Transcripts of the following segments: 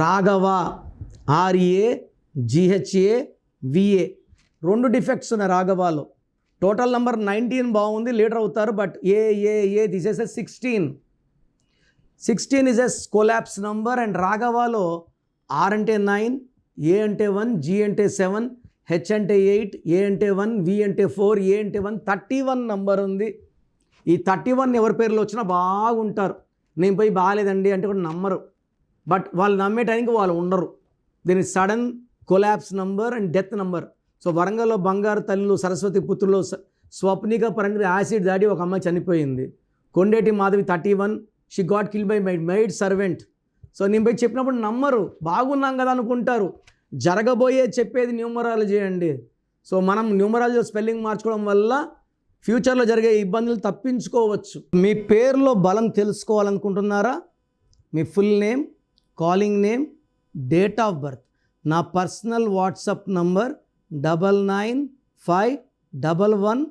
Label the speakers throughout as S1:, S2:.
S1: Raghava R A G H A V A. రెండు defects ఉన్నాయి రాఘవాలో. టోటల్ నెంబర్ నైన్టీన్ బాగుంది లీడర్ అవుతారు but A A A this S sixteen. Sixteen is S collapse number and రాఘవాలో R అంటే nine A అంటే one G అంటే seven H అంటే eight A అంటే వన్ వి అంటే ఫోర్ ఏ అంటే వన్ థర్టీ వన్ నంబర్ ఉంది. ఈ థర్టీ వన్ ఎవరి పేర్లు వచ్చినా బాగుంటారు. నేను పోయి బాగాలేదండి అంటే కూడా నమ్మరు. బట్ వాళ్ళు నమ్మే టైంకి వాళ్ళు ఉండరు. దీని sudden collapse number and death number so వరంగల్లో బంగారు తల్లులు సరస్వతి పుత్రులు స్వప్నిక పరంగా యాసిడ్ దాడి ఒక అమ్మాయి చనిపోయింది. Kondeti Madhavi thirty one she got kill by my maid servant so నేను పోయి చెప్పినప్పుడు నమ్మరు. బాగున్నాం కదా అనుకుంటారు. జరగబోయే చెప్పేది న్యూమరాలజీ అండి సో మనం న్యూమరాలజీ స్పెల్లింగ్ మార్చుకోవడం వల్ల ఫ్యూచర్లో జరిగే ఇబ్బందులు తప్పించుకోవచ్చు. మీ పేరులో బలం తెలుసుకోవాలనుకుంటున్నారా? మీ full name calling name date of birth. నా personal WhatsApp number double nine five double one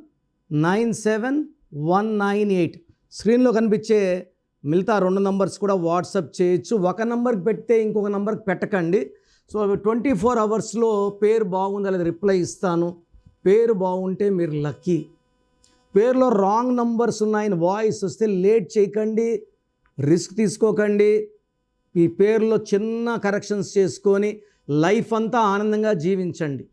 S1: nine seven one nine eight. స్క్రీన్లో కనిపించే మిగతా రెండు నంబర్స్ కూడా వాట్సాప్ చేయొచ్చు. ఒక నంబర్కి పెడితే ఇంకొక నంబర్కి పెట్టకండి. సో ట్వంటీ ఫోర్ అవర్స్లో పేరు బాగుందా లేదా రిప్లై ఇస్తాను. పేరు బాగుంటే మీరు లక్కీ. పేరులో రాంగ్ నంబర్స్ ఉన్నాయని వాయిస్ వస్తే లేట్ చేయకండి. రిస్క్ తీసుకోకండి. ఈ పేరులో చిన్న కరెక్షన్స్ చేసుకొని లైఫ్ అంతా ఆనందంగా జీవించండి.